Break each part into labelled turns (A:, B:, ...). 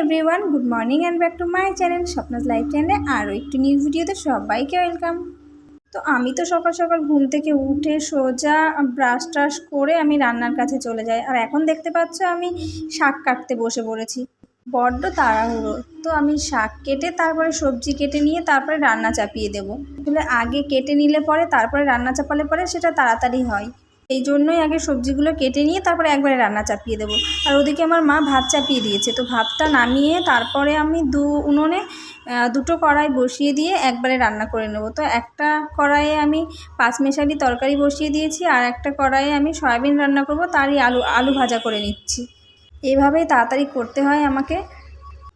A: Everyone good morning and back to my channel Swapna's life চ্যানেলে আরও একটি new ভিডিওতে সবাইকে ওয়েলকাম তো আমি তো সকাল সকাল ঘুম থেকে উঠে সোজা ব্রাশ ট্রাশ করে আমি রান্নার কাছে চলে যাই। আর এখন দেখতে পাচ্ছ আমি শাক কাটতে বসে পড়েছি। বড্ড তাড়াহুড়ো। তো আমি শাক কেটে তারপরে সবজি কেটে নিয়ে তারপরে রান্না চাপিয়ে দেবো। তাহলে আগে কেটে নিলে পরে, তারপরে রান্না চাপালে পরে সেটা তাড়াতাড়ি হয়। এই জন্যই আগে সবজিগুলো কেটে নিয়ে তারপরে একবারে রান্না চাপিয়ে দেবো। আর ওদিকে আমার মা ভাত চাপিয়ে দিয়েছে। তো ভাতটা নামিয়ে তারপরে আমি দু উনুনে দুটো কড়াই বসিয়ে দিয়ে একবারে রান্না করে নেব। তো একটা কড়াইয়ে আমি পাঁচমেশালি তরকারি বসিয়ে দিয়েছি আর একটা কড়াইয়ে আমি সয়াবিন রান্না করব, তারই আলু আলু ভাজা করে নিচ্ছি। এভাবেই তাড়াতাড়ি করতে হয় আমাকে।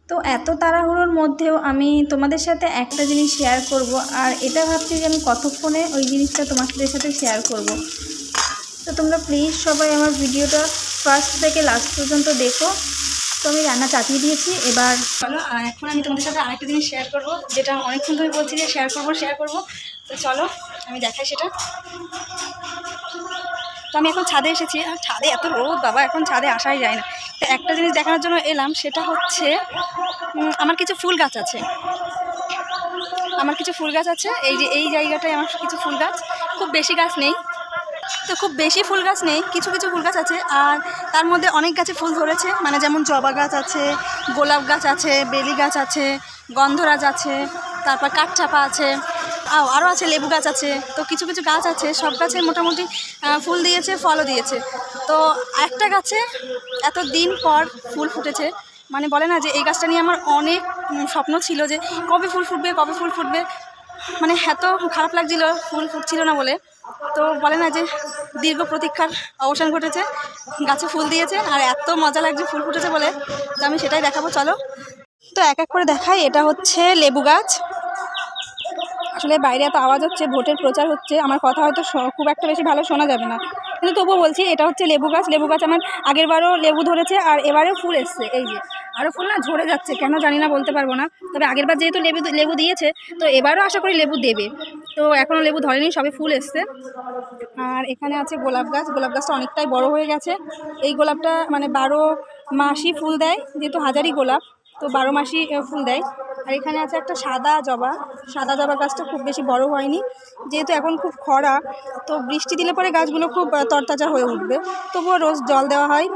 A: তো এত তাড়াহুড়োর মধ্যেও আমি তোমাদের সাথে একটা জিনিস শেয়ার করব। আর এটা ভাবছি যে আমি কতক্ষণে ওই জিনিসটা তোমাদের সাথে শেয়ার করব। তো তোমরা প্লিজ সবাই আমার ভিডিওটা ফার্স্ট থেকে লাস্ট পর্যন্ত দেখো। তো আমি রান্না চাপিয়ে দিয়েছি, এবার
B: চলো, আর এখন আমি তোমাদের সাথে আরেকটা জিনিস শেয়ার করব, যেটা অনেকক্ষণ ধরে বলছি যে শেয়ার করব শেয়ার করব। তো চলো, আমি দেখাই সেটা। তো আমি এখন ছাদে এসেছি, আর ছাদে এত রোদ, বাবা, এখন ছাদে আসাই যায় না। তো একটা জিনিস দেখানোর জন্য এলাম, সেটা হচ্ছে আমার কিছু ফুল গাছ আছে। আমার কিছু ফুল গাছ আছে, এই যে, এই জায়গাটায় আমার কিছু ফুল গাছ, খুব বেশি গাছ নেই। তো খুব বেশি ফুল গাছ নেই, কিছু কিছু ফুল গাছ আছে, আর তার মধ্যে অনেক গাছে ফুল ধরেছে মানে যেমন জবা গাছ আছে, গোলাপ গাছ আছে, বেলি গাছ আছে, গন্ধরাজ আছে, তারপর কাঠচাপা আছে আরও আছে লেবু গাছ আছে, তো কিছু কিছু গাছ আছে, সব গাছে মোটামুটি ফুল দিয়েছে, ফলও দিয়েছে। তো একটা গাছে এত দিন পর ফুল ফুটেছে মানে বলে না যে এই গাছটা নিয়ে আমার অনেক স্বপ্ন ছিল যে কবে ফুল ফুটবে, কবে ফুল ফুটবে মানে এত খারাপ লাগছিল, ফুল ফুটছিল না বলে। তো বলে না যে দীর্ঘ প্রতীক্ষার অবসান ঘটেছে, গাছে ফুল দিয়েছে আর এত মজা লাগছে ফুল ফুটেছে বলে, তো আমি সেটাই দেখাবো, চলো। তো এক এক করে দেখাই, এটা হচ্ছে লেবু গাছ। আসলে বাইরে এত আওয়াজ হচ্ছে, ভোটের প্রচার হচ্ছে, আমার কথা হয়তো খুব একটা বেশি ভালো শোনা যাবে না। কিন্তু তবুও বলছি, এটা হচ্ছে লেবু গাছ। লেবু গাছ আমার আগের বারও লেবু ধরেছে, আর এবারেও ফুল এসছে, এই যে। আরও ফুল না ঝরে যাচ্ছে, কেন জানি না, বলতে পারব না। তবে আগের বার যেহেতু লেবু লেবু দিয়েছে, তো এবারও আশা করি লেবু দেবে। তো এখনও লেবু ধরেনি, সবে ফুল এসছে। আর এখানে আছে গোলাপ গাছ। গোলাপ গাছটা অনেকটাই বড় হয়ে গেছে। এই গোলাপটা মানে বারো মাসই ফুল দেয়, যেহেতু হাজারি গোলাপ। তো বারো মাসই ফুল দেয়। আর এখানে আছে একটা সাদা জবা। সাদা জবা গাছটা খুব বেশি বড় হয়নি। যেহেতু এখন খুব খরা, তো বৃষ্টি দিলে পরে গাছগুলো খুব তরতাজা হয়ে উঠবে। তবুও রোজ জল দেওয়া হয়।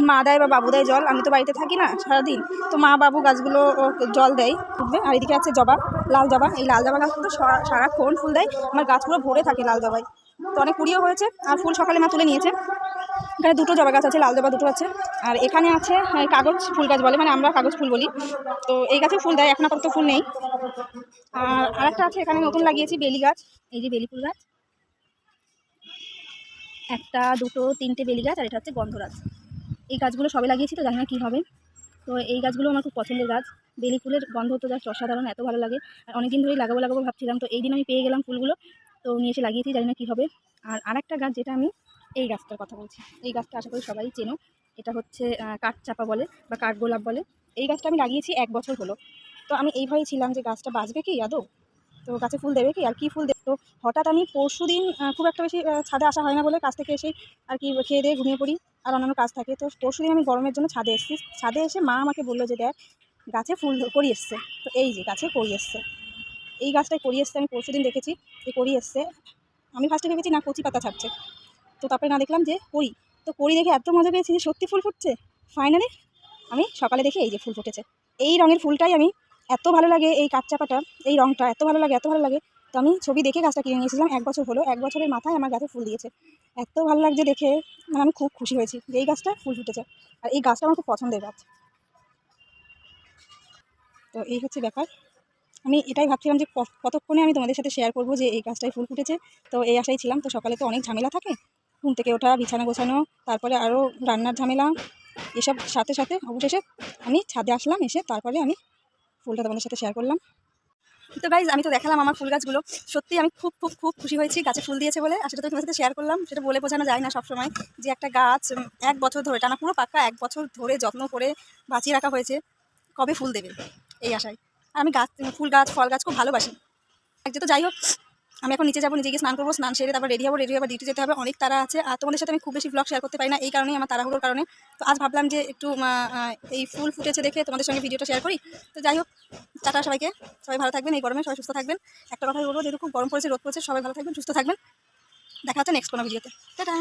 B: মা দেয় বা বাবু দেয় জল। আমি তো বাড়িতে থাকি না সারাদিন। তো মা বাবু গাছগুলো জল দেয়, উঠবে। আর এদিকে আছে জবা, লাল জবা। এই লাল জবা গাছগুলো সারা- সারাক্ষণ ফুল দেয়। আমার গাছগুলো ভরে থাকে লাল জবায়। তো অনেক কুড়িও হয়েছে। আর ফুল সকালে মা তুলে নিয়েছে। এখানে দুটো জবা গাছ আছে, লাল জবা দুটো আছে। আর এখানে আছে আহ, কাগজ ফুল গাছ বলে মানে আমরা কাগজ ফুল বলি। তো এই গাছে ফুল দেয় এখন আপাতত ফুল নেই। আর আরেকটা আছে এখানে নতুন লাগিয়েছি বেলি গাছ এই যে বেলি ফুল গাছ। একটা দুটো তিনটে বেলি গাছ আর এটা হচ্ছে গন্ধরাজ এই গাছগুলো সবে লাগিয়েছি তো জানি না কী হবে। তো এই গাছগুলো আমার খুব পছন্দের গাছ। বেলি ফুলের গন্ধ তো জাস্ট অসাধারণ এত ভালো লাগে। আর অনেকদিন ধরেই লাগাবো লাগাবো ভাবছিলাম তো এই দিন আমি পেয়ে গেলাম ফুলগুলো। তো নিয়ে এসে লাগিয়েছি জানি না কী হবে। আর আরেকটা গাছ যেটা আমি এই গাছটার কথা বলছি। এই গাছটা আশা করি সবাই চেনো। এটা হচ্ছে কাঠ চাপা বলে বা কাঠগোলাপ বলে। এই গাছটা আমি লাগিয়েছি এক বছর হলো। তো আমি এইভাবেই ছিলাম যে গাছটা বাঁচবে কি আদৌ? তো গাছে ফুল দেবে কি? আর কি ফুল দেবে তো হঠাৎ আমি পরশু দিন খুব একটা বেশি ছাদে আসা হয় না বলে কাছ থেকে এসেই আর কি খেয়ে দিয়ে ঘুমিয়ে পড়ি আর অন্যান্য কাজ থাকে। তো পরশু দিন আমি গরমের জন্য ছাদে এসেছি। ছাদে এসে মা আমাকে বলল যে, দেখ, গাছে ফুল করি এসছে। তো এই যে গাছে করি এসছে। এই গাছটায় করি এসছে আমি পরশু দিন দেখেছি যে করি এসছে। আমি ফার্স্টে ভেবেছি, না, কচি পাতা ছাড়ছে। তো তারপরে না দেখলাম যে করি। তো করি দেখে এত মজা পেয়েছি যে সত্যি ফুল ফুটছে। ফাইনালি আমি সকালে দেখে এই যে ফুল ফুটেছে। এই রঙের ফুলটাই আমি এত ভালো লাগে এই কাঠচাপাটা এই রঙটা এত ভালো লাগে, এত ভালো লাগে। তো আমি ছবি দেখে গাছটা কিনে নিয়েছিলাম এক বছর হলো, এক বছরের মাথায় আমার গাছে ফুল দিয়েছে। এত ভালো লাগছে দেখে মানে আমি খুব খুশি হয়েছি যে এই গাছটা ফুল ফুটেছে। আর এই গাছটা আমার খুব পছন্দের গাছ। তো এই হচ্ছে ব্যাপার। আমি এটাই ভাবছিলাম যে কতক্ষণে আমি তোমাদের সাথে শেয়ার করব যে এই গাছটায় ফুল ফুটেছে। তো এই আশাই ছিলাম। তো সকালে তো অনেক ঝামেলা থাকে। ঘুম থেকে ওঠা, বিছানা গোছানো, তারপরে আরও রান্নার ঝামেলা, এসব সাথে সাথে অবশেষে আমি ছাদে আসলাম, এসে তারপরে আমি ফুলটা তোমাদের সাথে শেয়ার করলাম। তো গাইজ আমি তো দেখালাম আমার ফুল গাছগুলো। সত্যি আমি খুব খুব খুব খুশি হয়েছি, গাছে ফুল দিয়েছে বলে। আর সেটা তো তোমাদের সাথে শেয়ার করলাম, সেটা বলে বোঝানো যায় না সবসময় যে একটা গাছ এক বছর ধরে, টানা পুরো পাক্কা এক বছর ধরে যত্ন করে বাঁচিয়ে রাখা হয়েছে, কবে ফুল দেবে? এই আশায়। আর আমি গাছ, ফুল গাছ, ফল গাছ খুব ভালোবাসি। এক তো যাই হোক আমি এখন নিচে যাব নিজে গিয়ে স্নান করব, স্নান সেরে তারপর রেডি হব রেডি হব ডিউটি যেতে হবে। অনেক তারা আছে। আর তোমাদের সাথে আমি খুব বেশি ব্লগ শেয়ার করতে পারি না, এই কারণেই আমার তাড়াহুড়োর কারণে। তো আজ ভাবলাম যে একটু এই ফুল ফুটেছে দেখে তোমাদের সঙ্গে ভিডিওটা শেয়ার করি। তো যাই হোক, টাটা সবাইকে। সবাই ভালো থাকবেন, এই গরমে সবাই সুস্থ থাকবেন। একটা কথাই বলব যেহেতু খুব গরম পড়েছে, রোদ পড়েছে, সবাই ভালো থাকবেন, সুস্থ থাকবেন। দেখা হচ্ছে নেক্সট কোনো ভিডিওতে টাটা।